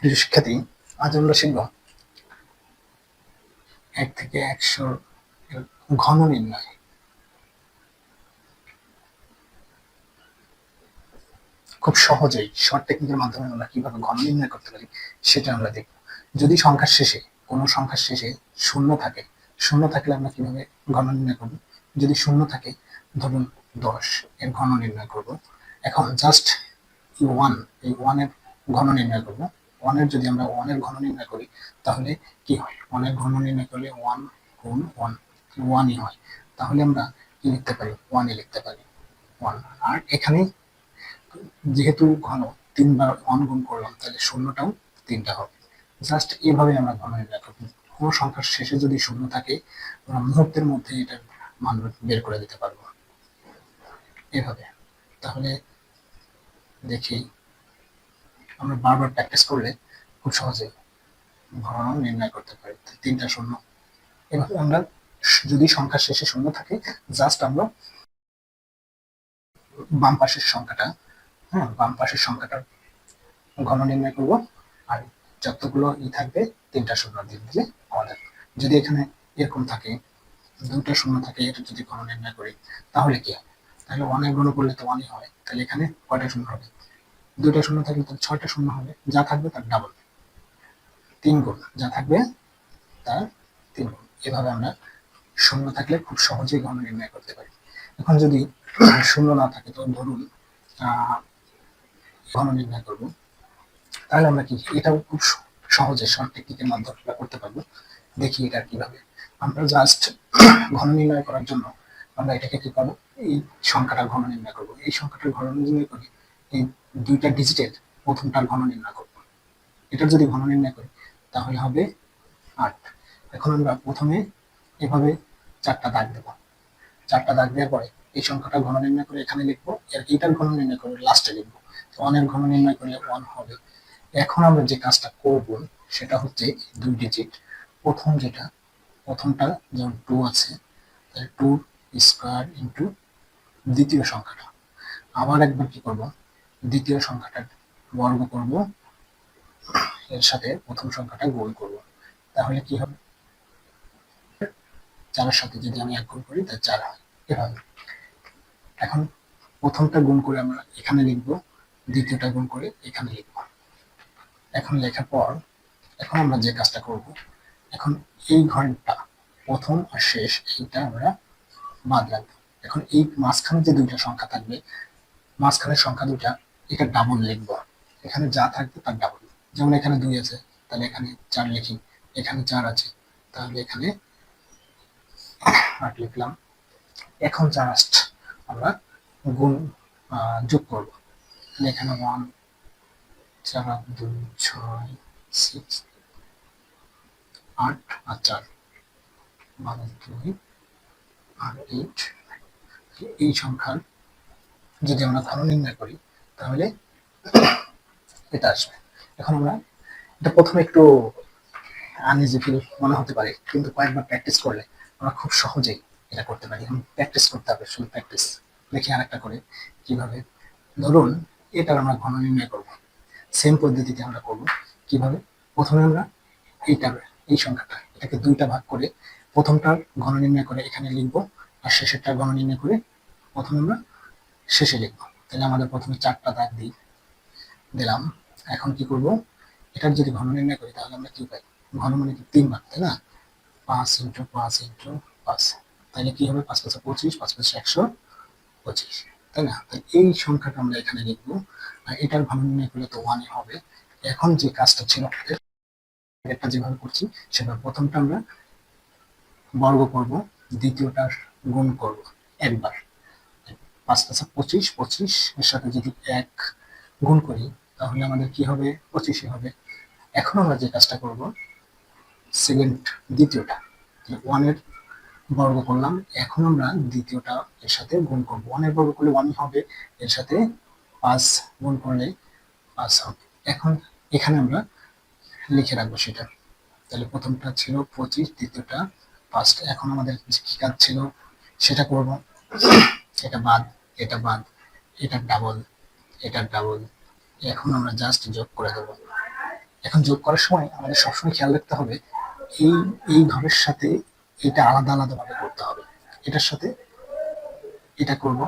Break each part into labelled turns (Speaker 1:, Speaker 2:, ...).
Speaker 1: প্রিয় শিক্ষার্থী আজ এক থেকে একশো ঘন নির্ণয়। খুব সহজেই শর্ট টেকনিকের মাধ্যমে আমরা কীভাবে ঘন নির্ণয় করতে পারি সেটা আমরা দেখব। যদি সংখ্যার শেষে, কোনো সংখ্যার শেষে শূন্য থাকে, শূন্য থাকলে আমরা কীভাবে ঘন নির্ণয় করব? যদি শূন্য থাকে, ধরুন দশ এর ঘন নির্ণয় করব। এখন জাস্ট ওয়ান এই ওয়ানের ঘন নির্ণয় করব। ওয়ানের যদি আমরা ওয়ানের ঘন নির্ণয় করি, তাহলে কি হয়? ওয়ানের ঘন নির্ণয় করলে ওয়ান গুণ ওয়ান ওয়ানই হয়। তাহলে আমরা কি লিখতে পারি? ওয়ানই লিখতে পারি। ওয়ান আর এখানে যেহেতু ঘন, তিনবার ওয়ান গুণ করলাম, তাহলে শূন্যটাও তিনটা হবে। জাস্ট এভাবে আমরা ঘন নির্ণয় করব। কোনো সংখ্যার শেষে যদি শূন্য থাকে, আমরা মুহূর্তের মধ্যে এটা মান বের করে দিতে পারব। এভাবে। তাহলে দেখি আমরা বারবার প্র্যাকটিস করলে খুব সহজে ঘন নির্ণয় করতে পারি। তিনটা শূন্য। এভাবে আমরা যদি সংখ্যার শেষে শূন্য থাকে জাস্ট আমরা বাম পাশের সংখ্যাটা হ্যাঁ বাম পাশের সংখ্যাটা ঘন নির্ণয় করব। আর যতগুলো ই থাকবে, তিনটা শূন্য দিয়ে দিলে আমাদের। যদি এখানে এরকম থাকে, দুটা শূন্য থাকে, এটা যদি ঘন নির্ণয় করি, তাহলে কি হয়? তাহলে অনেক গুণ করলে তো অনেক হয়। তাহলে এখানে কয়টা শূন্য হবে? দুইটা শূন্য থাকলে তার ছয়টা শূন্য হবে। যা থাকবে তার ডাবল তিন গুণ। যা থাকবে তার তিন গুণ। এভাবে আমরা শূন্য থাকলে খুব সহজেই ঘন নির্ণয় করতে পারি। এখন যদি শূন্য না থাকে, তো ধরুন ঘন নির্ণয় করব। তাহলে আমরা কি এটাও খুব সহজে শর্ট টেকনিকের মাধ্যমে করতে পারব। দেখি এটা কীভাবে। আমরা জাস্ট ঘন নির্ণয় করার জন্য আমরা এটাকে কি করব? এই সংখ্যাটা ঘন নির্ণয় করব। এই সংখ্যাটার ঘন নির্ণয় করি এই দুইটা ডিজিটের প্রথমটার ঘন নির্ণয় করব। এটার যদি ঘন নির্ণয় করি, তাহলে হবে আট। এখন আমরা প্রথমে এভাবে চারটা দাগ দেব। চারটা দাগ দেওয়ার পরে এই সংখ্যাটা ঘন নির্ণয় করে এখানে লিখব আর এইটার ঘন নির্ণয় করে লাস্টে লিখব। তো অনের ঘন নির্ণয় করলে ওয়ান হবে। এখন আমরা যে কাজটা করব, সেটা হচ্ছে দুই ডিজিট প্রথম যেটা, প্রথমটা যেমন টু আছে, তাহলে টু স্কোয়ার ইন্টু দ্বিতীয় সংখ্যাটা। আবার একবার কি করব? দ্বিতীয় সংখ্যাটা বর্গ করব। এর সাথে প্রথম সংখ্যাটা গুণ করব। তাহলে কি হবে? চারের সাথে যদি আমি এক গুণ করি, তাহলে চার হয়। এভাবে। এখন প্রথমটা গুণ করে আমরা এখানে লিখব, দ্বিতীয়টা গুণ করে এখানে লিখব। এখন লেখার পর, এখন আমরা যে কাজটা করব, এখন এই ঘরটা প্রথম আর শেষ, এইটা আমরা বাদ রাখব। এখন এই মাঝখানে যে দুইটা সংখ্যা থাকবে, মাঝখানের সংখ্যা দুইটা এটা ডাবল লিখব। এখানে যা থাকবে তার ডাবল যেমন এখানে দুই আছে, তাহলে এখানে চার লিখি। এখানে চার আছে, তাহলে এখানে আট লিখলাম। এখন জাস্ট আমরা গুণ যোগ করব। এখানে ওয়ান চার দুই, ছয় সিক্স আট আর চার। মানে দুই, আর এইট এই সংখ্যার যদি আমরা ঘন নির্ণয় করি তাহলে এটা আসবে। এখন আমরা এটা প্রথমে একটু আনইজি ফিল মনে হতে পারে, কিন্তু কয়েকবার প্র্যাকটিস করলে আমরা খুব সহজেই এটা করতে পারি। এখন প্র্যাকটিস করতে হবে, শুধু প্র্যাকটিস দেখি আরেকটা করে কীভাবে। ধরুন, এটার আমরা ঘন নির্ণয় করব। সেম পদ্ধতিতে আমরা করব কীভাবে। প্রথমে আমরা এইটা এই সংখ্যাটা, এটাকে দুইটা ভাগ করে প্রথমটার ঘন নির্ণয় করে এখানে লিখব, আর শেষেরটা ঘন নির্ণয় করে প্রথমে আমরা শেষে লিখব। তাহলে আমাদের প্রথমে চারটা দাগ দিই। দিলাম। এখন কি করব? এটার যদি ঘন নির্ণয় করি, তাহলে আমরা কি পাই? ঘন মানে কি? তিন ভাগ, তাই না? পাঁচ ইন্টু পাঁচ ইন্টু পাঁচ। তাহলে কি হবে? পাঁচ পাঁচ পঁচিশ, পাঁচ পাঁচ একশো পঁচিশ, তাই না? তাই এই সংখ্যাটা আমরা এখানে লিখব। আর এটার ঘন নির্ণয় করলে তো ওয়ানই হবে। এখন যে কাজটা ছিল এটা যেভাবে করছি সেটা প্রথমটা আমরা বর্গ করব, দ্বিতীয়টার গুণ করব একবার। পাঁচ পাঁচ পঁচিশ পঁচিশ এর সাথে যদি এক গুণ করি, তাহলে আমাদের কি হবে? পঁচিশে হবে। এখন আমরা যে কাজটা করব, সেকেন্ড দ্বিতীয়টা ওয়ানের বর্গ করলাম। এখন আমরা দ্বিতীয়টা এর সাথে গুণ করব। ওয়ানের বর্গ করলে ওয়ানই হবে, এর সাথে পাঁচ গুণ করলে পাঁচ হবে। এখন এখানে আমরা লিখে রাখব সেটা। তাহলে প্রথমটা ছিল পঁচিশ, দ্বিতীয়টা ফার্স্ট এখন আমাদের কি কাজ ছিল? সেটা করব। এটা বাদ। এটা বাদ, এটা ডাবল এটা ডাবল এখন আমরা জাস্ট যোগ করে দেবো। এখন যোগ করার সময় আমাদের সবসময় খেয়াল রাখতে হবে, এই এই ঘরের সাথে এটা আলাদা আলাদা ভাবে করতে হবে। এটার সাথে এটা করব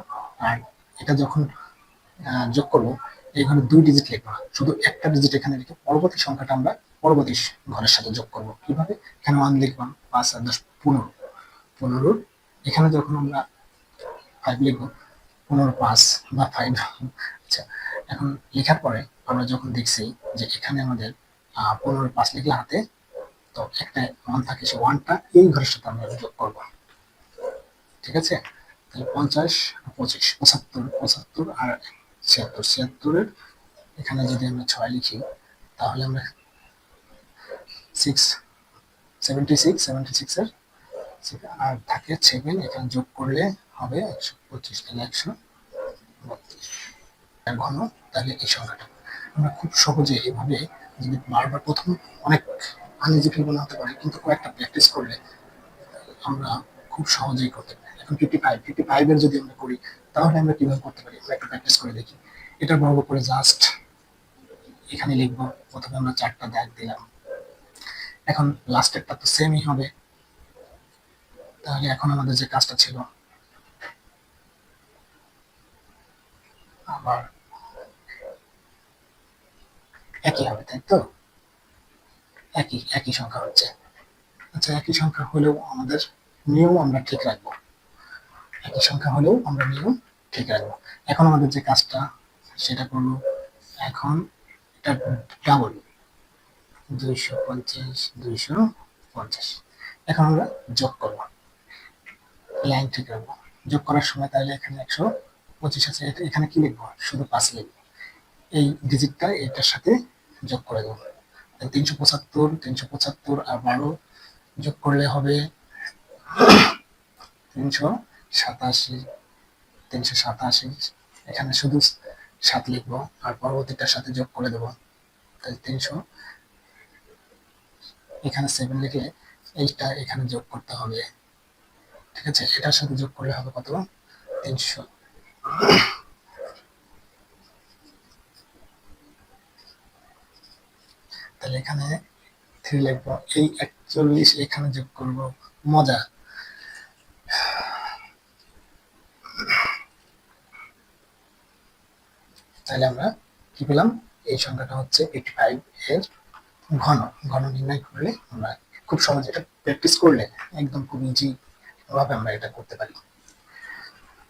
Speaker 1: আর এটা যখন যোগ করব এই ঘরে দুই ডিজিট লিখব। না শুধু একটা ডিজিট এখানে লিখে পরবর্তী সংখ্যাটা আমরা পরবর্তী ঘরের সাথে যোগ করব। কীভাবে? এখানে ওয়ান লিখলাম পাঁচ আর দশ, পনেরো। পনেরো এখানে যখন আমরা ফাইভ লিখব পনেরো পাঁচ বা ফাইভ আচ্ছা এখন লেখার পরে আমরা যখন দেখছি যে এখানে আমাদের পনেরো পাঁচ লিখলে হাতে, তো একটা ওয়ান থাকে সে ওয়ানটা এই ঘরের সাথে আমরা যোগ করব। ঠিক আছে? তাহলে পঞ্চাশ, পঁচিশ, পঁচাত্তর পঁচাত্তর আর ছিয়াত্তর। ছিয়াত্তরের, এখানে যদি আমরা ছয় লিখি, তাহলে আমরা সিক্স সেভেন্টি সিক্স সেভেন্টি সিক্সের আর থাকে সেভেন এখানে যোগ করলে হবে একশো পঁচিশ তাহলে একশো বত্রিশ। ঘন তাহলে এই সংখ্যাটা আমরা খুব সহজে এভাবে যদি বারবার প্রথম অনেক আনইজি ফিল মনে হতে পারে, কিন্তু কয়েকটা প্র্যাকটিস করলে আমরা খুব সহজেই করতে পারি। এখন ফিফটি ফাইভ ফিফটি ফাইভের যদি আমরা করি, তাহলে আমরা কীভাবে করতে পারি? আমরা একটু প্র্যাকটিস করে দেখি। এটা বর্গ করে জাস্ট এখানে লিখব, প্রথমে আমরা চারটা দাগ দিলাম। এখন লাস্টেরটা তো সেমই হবে। তাহলে এখন আমাদের যে কাজটা ছিল আবার একই হবে, তাই তো? একই একই সংখ্যা হচ্ছে। আচ্ছা একই সংখ্যা হলেও আমাদের নিয়ম আমরা ঠিক রাখব। একই সংখ্যা হলেও আমরা নিয়ম ঠিক রাখব। এখন আমাদের যে কাজটা, সেটা করব এখন, এটা ডাবল দুইশো পঞ্চাশ দুইশো পঞ্চাশ। এখন আমরা যোগ করব। লাইন ঠিক রাখব। যোগ করার সময় তাহলে এখানে একশো পঁচিশ আছে এখানে কি লিখব? শুধু পাঁচ লিখব। এই ডিজিটটা এটার সাথে যোগ করে দেবো। তিনশো পঁচাত্তর তিনশো পঁচাত্তর আর বারো যোগ করলে হবে তিনশো সাতাশি তিনশো সাতাশি। এখানে শুধু সাত লিখব আর পরবর্তীটার সাথে যোগ করে দেবো। তাই তিনশো। এখানে সেভেন লিখে এইটা এখানে যোগ করতে হবে। ঠিক আছে? এটার সাথে যোগ করলে হবে কত? তিনশো। তাহলে এখানে থ্রি লিখব। এই একচল্লিশ এখানে যোগ করব। মজা। তাহলে আমরা কি পেলাম? এই সংখ্যাটা হচ্ছে এইটি ফাইভ এর ঘন। ঘন নির্ণয় করলে আমরা খুব সহজে এটা প্র্যাকটিস করলে একদম খুব ইজি ভাবে আমরা এটা করতে পারি।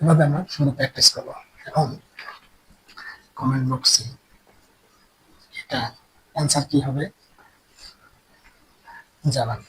Speaker 1: এভাবে আমরা শুরু প্র্যাকটিস করব। এখন কমেন্ট বক্সে এটা অ্যান্সার কি হবে? জানান।